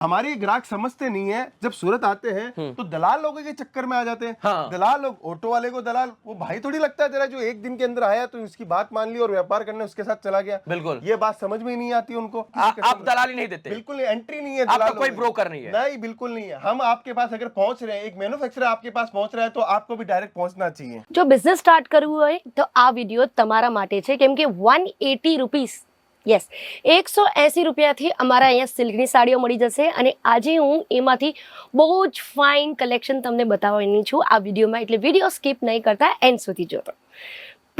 हमारे ये ग्राहक समझते नहीं है जब सूरत आते हैं तो दलाल लोगों के चक्कर में आ जाते हैं हाँ। दलाल लोग ऑटो वाले को दलाल वो भाई थोड़ी लगता है तेरा जो एक दिन के अंदर आया तो उसकी बात मान ली और व्यापार करने उसके साथ चला गया बिल्कुल ये बात समझ में ही नहीं आती उनको आ- आप दलाली नहीं देते बिल्कुल नहीं एंट्री नहीं है आपका दलालों कोई में। broker नहीं है। नहीं बिल्कुल नहीं है हम आपके पास अगर पहुंच रहे हैं एक मैन्युफैक्चरर आपके पास पहुंच रहा है तो आपको भी डायरेक्ट पहुंचना चाहिए જો બિઝનેસ સ્ટાર્ટ કરવું હોય તો આ વિડીયો તમારા માટે છે કેમ કે વન એટી રૂપીસ યસ એકસો એંસી રૂપિયાથી અમારા અહીંયા સિલ્કની સાડીઓ મળી જશે અને આજે હું એમાંથી બહુ જ ફાઇન કલેક્શન તમને બતાવવાની છું આ વિડીયોમાં. એટલે વીડિયો સ્કીપ નહીં કરતા એન્ડ સુધી જોતો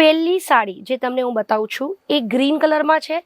પહેલી સાડી જે તમને હું બતાવું છું, એ ગ્રીન કલરમાં છે.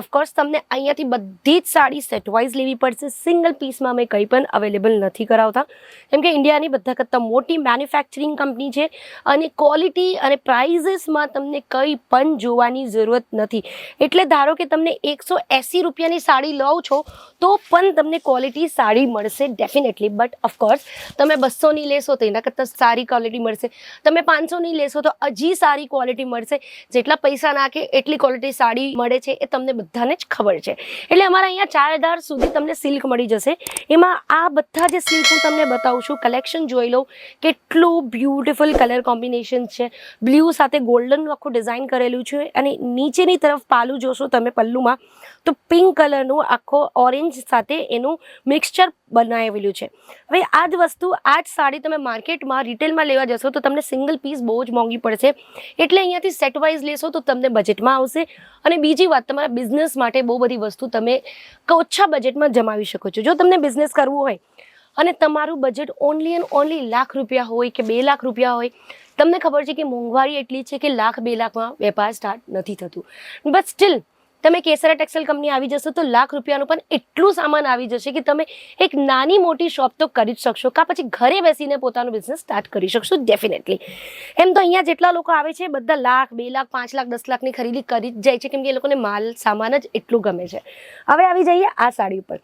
ઓફકોર્સ તમને અહીંયાથી બધી જ સાડી સેટ વાઇઝ લેવી પડશે. સિંગલ પીસમાં અમે કંઈ પણ અવેલેબલ નથી કરાવતા. કેમ કે ઇન્ડિયાની બધા કરતાં મોટી મેન્યુફેક્ચરિંગ કંપની છે અને ક્વોલિટી અને પ્રાઇઝીસમાં તમને કંઈ પણ જોવાની જરૂરત નથી. એટલે ધારો કે તમને એકસો એંસી રૂપિયાની સાડી લો છો, તો પણ તમને ક્વોલિટી સાડી મળશે ડેફિનેટલી બટ ઓફકોર્સ તમે બસોની લેશો તો એના કરતાં સારી ક્વોલિટી મળશે. તમે પાંચસોની લેશો તો હજી સારી ક્વોલિટી મળશે. જેટલા પૈસા નાખે, એટલી ક્વોલિટી સાડી મળે છે, એ તમને બધાને જ ખબર છે. એટલે અમારા અહીંયા ચાર હજાર સુધી તમને સિલ્ક મળી જશે. એમાં આ બધા જે સિલ્ક હું તમને બતાવું છું કલેક્શન જોઈ લઉં, કેટલું બ્યુટિફુલ કલર કોમ્બિનેશન છે. બ્લુ સાથે ગોલ્ડનનું આખું ડિઝાઇન કરેલું છે અને નીચેની તરફ પાલું જોશો તમે પલ્લુમાં, તો પિંક કલરનું આખો ઓરેન્જ સાથે એનું મિક્સચર બનાવેલું છે. હવે આ જ વસ્તુ આ જ સાડી તમે માર્કેટમાં રિટેલમાં લેવા જશો તો તમને સિંગલ પીસ બહુ જ મોંઘી પડશે. એટલે અહીંયાથી સેટ વાઇઝ લેશો તો તમને બજેટમાં આવશે. અને બીજી વાત, તમારા બિઝનેસ માટે બહુ બધી વસ્તુ તમે ઓછા બજેટમાં જમાવી શકો છો. જો તમને બિઝનેસ કરવું હોય અને તમારું budget only and only lakh રૂપિયા હોય કે બે લાખ રૂપિયા હોય, તમને ખબર છે કે મોંઘવારી એટલી છે કે લાખ બે લાખમાં વેપાર સ્ટાર્ટ નથી થતું. બટ સ્ટીલ તમે કેસરા ટેક્સટાઇલ કંપની આવી જશો તો લાખ રૂપિયાનું પણ એટલું સામાન આવી જશે કે તમે એક નાની મોટી શોપ તો કરી જ શકશો, કાં પછી ઘરે બેસીને પોતાનો બિઝનેસ સ્ટાર્ટ કરી શકશો ડેફિનેટલી એમ તો અહીંયા જેટલા લોકો આવે છે, બધા લાખ, બે લાખ, પાંચ લાખ, દસ લાખની ખરીદી કરી જ જાય છે, કેમ કે એ લોકોને માલ, સામાન જ એટલું ગમે છે. હવે આવી જઈએ આ સાડી ઉપર.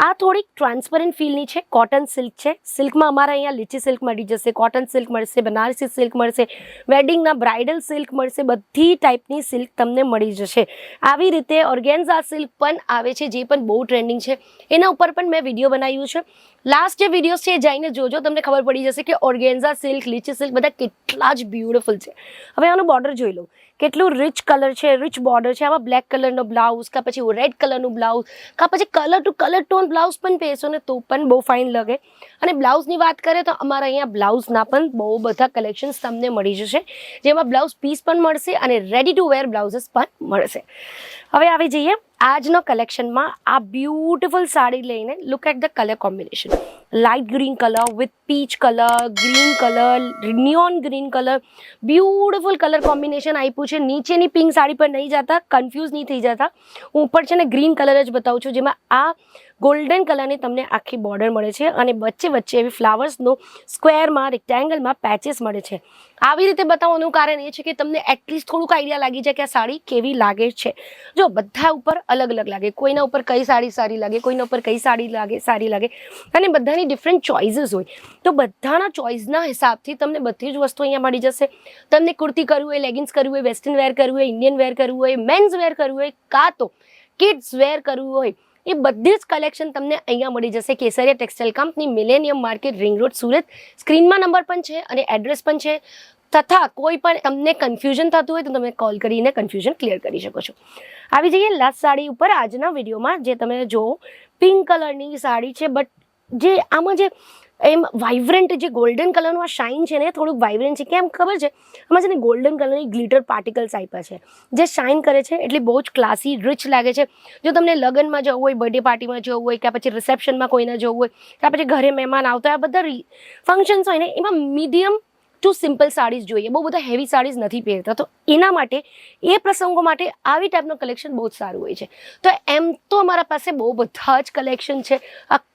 આ થોડીક ટ્રાન્સપરન્ટ ફીલની છે. કોટન સિલ્ક છે. સિલ્કમાં અમારા અહીંયા લીચી સિલ્ક મળી જશે કોટન સિલ્ક મળશે, બનારસી સિલ્ક મળશે વેડિંગના બ્રાઇડલ સિલ્ક મળશે, બધી ટાઈપની સિલ્ક તમને મળી જશે. આવી રીતે ઓર્ગેન્ઝા સિલ્ક પણ આવે છે, જે પણ બહુ ટ્રેન્ડિંગ છે. એના ઉપર પણ મેં વીડિયો બનાવ્યું છે. લાસ્ટ જે વિડીયોઝ છે એ જઈને જોજો, તમને ખબર પડી જશે કે ઓર્ગેન્ઝા સિલ્ક લીચી સિલ્ક બધા કેટલા જ બ્યુટિફુલ છે. હવે આનું બોર્ડર જોઈ લો. કેટલું રિચ કલર છે રિચ બોર્ડર છે આવા બ્લેક કલરનો બ્લાઉઝ કાં પછી રેડ કલરનું બ્લાઉઝ કાં પછી colour two colour tone blouse પણ પહેરશો ને તો પણ બહુ ફાઇન લાગે. અને બ્લાઉઝની વાત કરીએ તો અમારા અહીંયા બ્લાઉઝના પણ બહુ બધા કલેક્શન્સ તમને મળી જશે, જેમાં બ્લાઉઝ પીસ પણ મળશે અને રેડી ટુ વેર બ્લાઉઝીસ પણ મળશે. હવે આવી જઈએ. આજનો કલેક્શનમાં આ બ્યુટિફુલ સાડી લઈને look at the colour combination light green colour with peach colour green colour neon green colour beautiful colour combination આપ્યું છે. નીચેની પિંક સાડી પર નહીં જતા કન્ફ્યુઝ નહીં થઈ જતા. હું ઉપર છે ને ગ્રીન કલર જ બતાવું છું, જેમાં આ ગોલ્ડન કલરની તમને આખી બોર્ડર મળે છે અને વચ્ચે વચ્ચે એવી ફ્લાવર્સનો સ્ક્વેરમાં રેક્ટેંગલમાં પેચીસ મળે છે. આવી રીતે બતાવવાનું કારણ એ છે કે તમને એટલીસ્ટ થોડુંક આઈડિયા લાગી જાય કે આ સાડી કેવી લાગે છે. જો બધા ઉપર અલગ અલગ લાગે, કોઈના ઉપર કઈ સાડી સારી લાગે, કોઈના ઉપર કઈ સાડી લાગે, સારી લાગે, અને બધાની ડિફરન્ટ ચોઇસીસ હોય. તો બધાના ચોઇસના હિસાબથી તમને બધી જ વસ્તુ અહીંયા મળી જશે. તમને કુર્તી કરવું હોય લેગિન્સ કરવું હોય વેસ્ટર્ન વેર કરવું હોય ઇન્ડિયન વેર કરવું હોય મેન્સ વેર કરવું હોય, કાં તો કિડ્સ વેર કરવું હોય એ બધી જ કલેક્શન તમને અહીંયા મળી જશે. Kesariya textile company, millennium market, ring road, Surat. સ્ક્રીનમાં number પણ છે અને એડ્રેસ પણ છે. તથા કોઈ પણ તમને કન્ફ્યુઝન થતું હોય તો તમે કોલ કરીને કન્ફ્યુઝન ક્લિયર કરી શકો છો. આવી જઈએ લાસ્ટ સાડી ઉપર આજના વિડીયોમાં, જે તમે જો પિંક કલરની સાડી છે. બટ જે આમાં જે એમ વાઇબ્રન્ટ જે ગોલ્ડન કલરનું આ શાઇન છે ને થોડુંક વાઇબ્રન્ટ છે. કેમ? ખબર છે? આમાં છે ને ગોલ્ડન કલરની ગ્લિટર પાર્ટિકલ્સ આપ્યા છે. જે શાઇન કરે છે એટલે બહુ જ ક્લાસી રિચ લાગે છે. જો તમને લગ્નમાં જવું હોય બર્થડે પાર્ટીમાં જવું હોય કે પછી રિસેપ્શનમાં કોઈને જવું હોય કે પછી ઘરે મહેમાન આવતા હોય, આ બધા ફંક્શન્સ હોય ને, એમાં મીડિયમ ટુ સિમ્પલ સાડીઝ જોઈએ. બહુ બધા હેવી સાડીઝ નથી પહેરતા. તો એના માટે, એ પ્રસંગો માટે આવી ટાઈપનું કલેક્શન બહુ જ સારું હોય છે. તો એમ તો અમારા પાસે બહુ બધા જ કલેક્શન છે.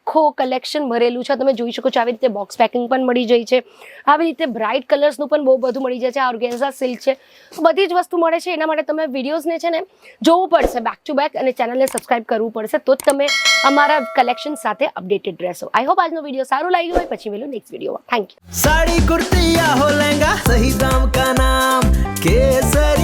આખો કલેક્શન ભરેલું છે. તમે જોઈ શકો છો આવી રીતે બોક્સ પેકિંગ પણ મળી જાય છે. આવી રીતે બ્રાઇટ કલર્સનું પણ બહુ બધું મળી જાય છે. આ ઓર્ગેન્ઝા સિલ્ક છે. બધી જ વસ્તુ મળે છે. એના માટે તમે વિડીયોઝને છે ને જોવું પડશે બેક ટુ બેક અને ચેનલને સબસ્ક્રાઇબ કરવું પડશે. તો જ તમે અમારા કલેક્શન સાથે અપડેટેડ રહેશો. આઈ હોપ આજનો વીડિયો સારો લાગ્યો હોય. પછી મેલું નેક્સ્ટ વિડીયોમાં થેન્ક યુ સાડી કુર્તી હો લહેંગા, સહી દામ કા નામ, કેસર